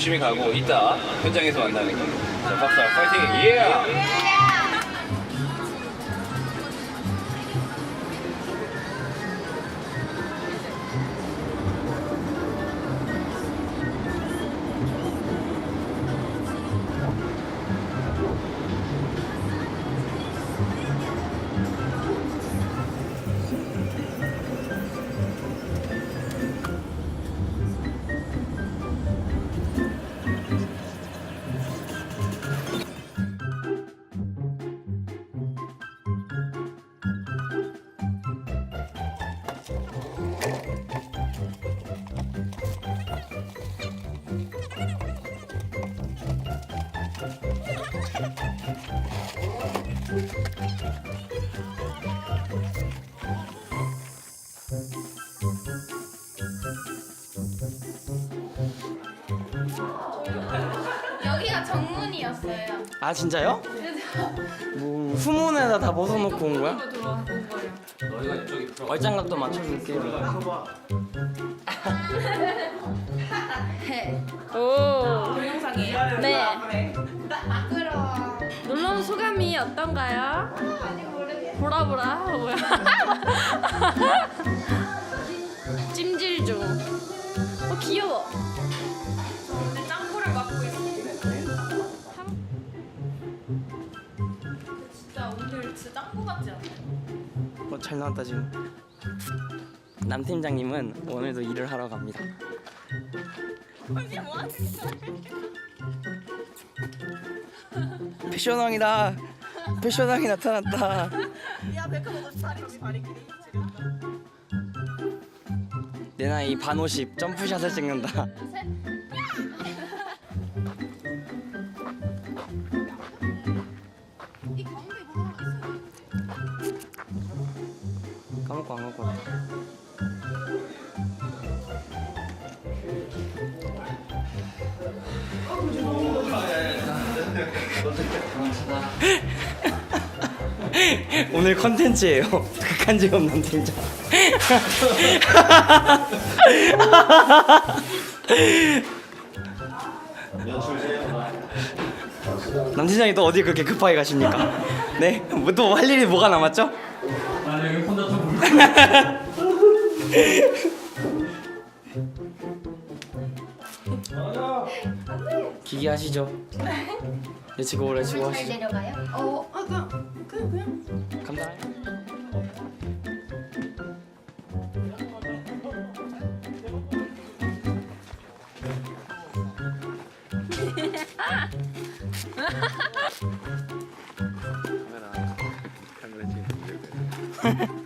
조심히 가고 이따 현장에서 만나는 거. 자, 박수 파이팅! 예! 정문이었어요. 아 진짜요? 뭐 후문에다 다 벗어놓고 온 거야? 들어온 거예요. 너희가 들어. 얼짱각도 맞춰줄게요. 오. 동영상이에요? 네. 부끄러워. 놀러 온 소감이 어떤가요? 아직 모르겠어. 보라 보라. 뭐야? 찜질 중. 어 귀여워. 짱구 같지 않아요? 어 잘 나왔다 지금. 남 팀장님은 오늘도 일을 하러 갑니다. 패션왕이다. 패션왕이 나타났다. 내 나이 반 50, 점프샷을 찍는다. 까 왔다. 오늘 컨텐츠예요. 극한 직업 남팀장. 남팀장이 또 어디 그렇게 급하게 가십니까? 네? 뭐또할 일이 뭐가 남았죠? 아니, 여기 혼자 좀 기기 하시죠. 레츠고 잘 하시죠. 내려가요? 어, 아 그냥 그냥 그냥. 감사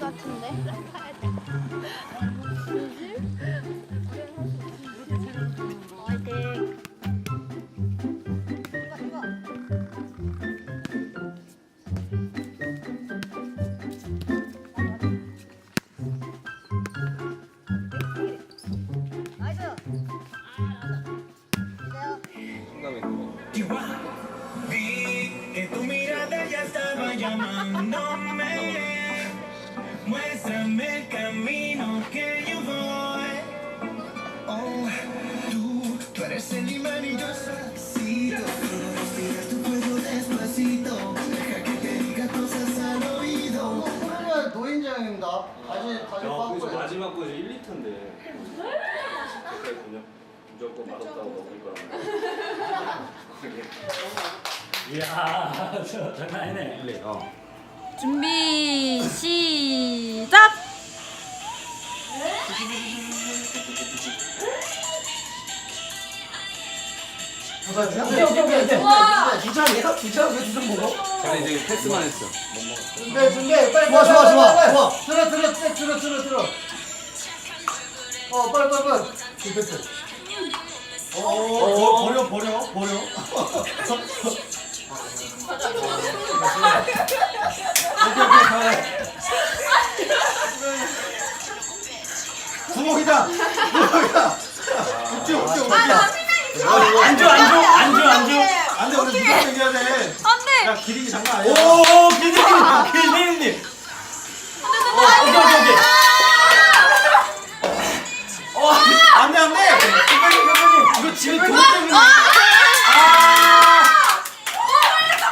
같은데? Eres el imán y yo saxito. Quiero respirar tu cuello despacito. Deja que te diga cosas al oído. 그러면 노인정입니다. 다시 다시 야, 거기서 바꿔요. 마지막 거지 1리터인데. 그냥 무조건 맛없다고 먹을 거야. 이야, 저 장난 아니네. 어. 준비 시작. 오케이 오케이 오케이 오케이. 주차예요? 주차 왜 주차 먹어? 근데 이제 패스만 했어. 준비 준비 빨리 좋아 좋아 좋아 좋아. 들어 들어 들어 들어 들어 들어. 어 빨리 빨리 빨리. 준비 어, 어, 버려 버려 버려. 오케이 오케이 가래. 구멍이다. 구멍이다. 웃겨 웃겨 웃겨. 안주 안주 안주 안주. 안돼 우리 무조건 이겨야 돼. 안돼. 야 기린이 장난 아니야. 오 기대님. 어 오케이 오케이 오케이. 어 안돼 안돼. 대표님 대표님 이거 지금 그것 때문에. 아.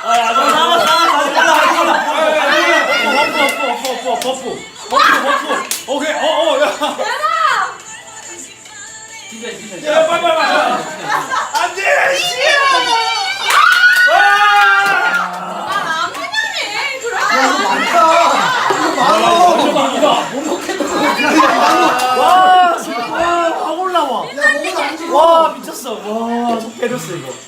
아 남았어 남았어 남았어 남았어. 버프 버프 버프 버프 버프 버프. 오케이 어 어 야. 진짜 진짜. 야 빨리 빨리 빨리. 와. 미쳤어. 와, 속 배렸어 이거.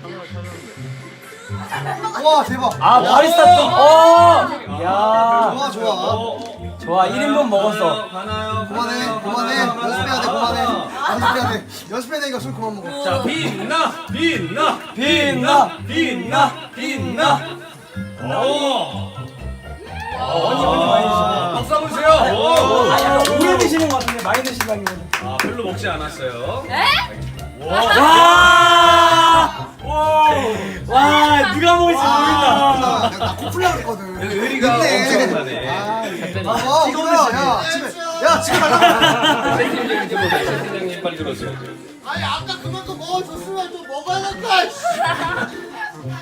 와 대박. 아, 바리스타 또. 어! 야. 좋아 좋아. 좋아, 1인분 먹었어. 가나요? 그만해 그만해 연습해야 돼 그만해 연습해야 돼 연습해야 되니까 술 그만 먹어. 자, 빛나, 빛나, 빛나, 빛나, 빛나. 오. 언니, 언니 많이 드시네. 박수 한번 주세요. 오. 아, 약간 오래 드시는 것 같은데, 많이 드시다기보다. 아, 별로 먹지 않았어요. 와! 와, 누가 먹을지 모른다. 나 나 코플라 그랬거든. 의리가 근데- 엄청나네. 아, 어, 이거야, 야, 집에, 야, 집에 가려고. 세팀장님 들어오세요. 세팀장님 빨리 들어오세요. 아니, 아까 그만큼 먹어줬으면 좀 먹어야 될까?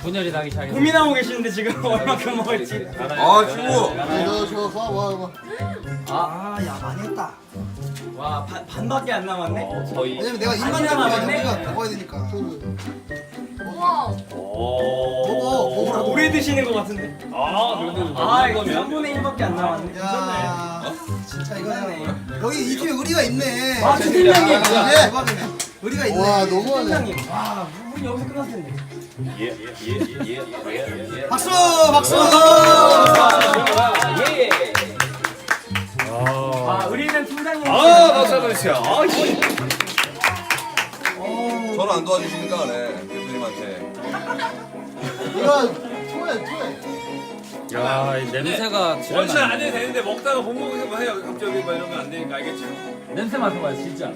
분열이 나기 시작했어. 고민하고 계시는데 지금 얼마큼 먹을지. 아, 친구. 봐, 봐, 봐. 아, 야, 많이 했다. 와, 반, 반밖에 안 남았네. 어, 저희. 왜냐면 내가 입만 맞네. 우리가 먹어야 되니까. 오래 드시는 것 같은데. 아, 그래도 아, 이 정도면. 3분의 1밖에 안 남았네. 야, 진짜 이거는 여기 이 팀에 의리가 있네. 아, 팀장님. 아, 대박이네. 의리가 있네. 와, 너무하네. 팀장님. 와, 우리 여기서 끝났을 텐데. 예, 예, 예, 예, 예, 예. 박수, 박수. 예. 아, 우리는 팀장님. 아, 박수 한번 주세요. 아, 씨. 저를 안 도와주시니까 그래 대표님한테 이거 토해, 토해. 야, 이 냄새가 원샷 지랄나. 안 해도 되는데 먹다가 못 먹어서 뭐 해요. 갑자기 막 이러면 안 되니까 알겠죠? 냄새 맡아봐요, 진짜.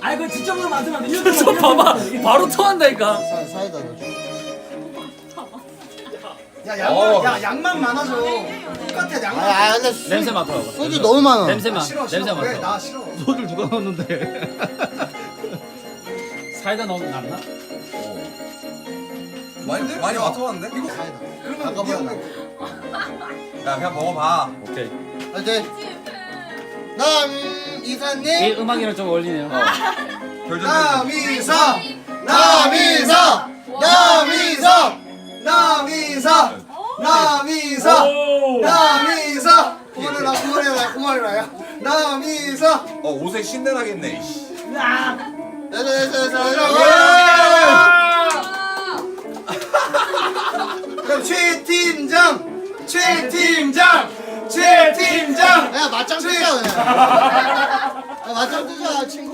아, 이거 직접 좀 맡으면 안 돼. 저 봐봐, 바로 토한다니까. 사, 사이다 넣어줘. 야, 양만, 야, 양만 많아져. 똑같아, 양만. 아, 근데 냄새 맡아봐. 소주 너무 많아. 냄새만, 싫어, 싫어. 냄새 왜? 맡아. 나 싫어. 소주를 누가 넣었는데? 사이다 넣으면 낫나? 많이 많이 맡아봤는데? 이거 사이다. 그러면 아까 야 그냥 먹어봐. 오케이. 이제 남 이사님. 이 음악이랑 좀 어울리네요. 결정 남이사. 남 이사. 남 이사. 남 이사. 남 이사. 남 이사. 그만해라 그만해라 그만해라 남 이사. 어 옷에 신내 나겠네 이씨. 그럼 최 팀장 최 팀장 최 팀장. 야 맞짱 뜨자 야 맞짱 뜨자 친구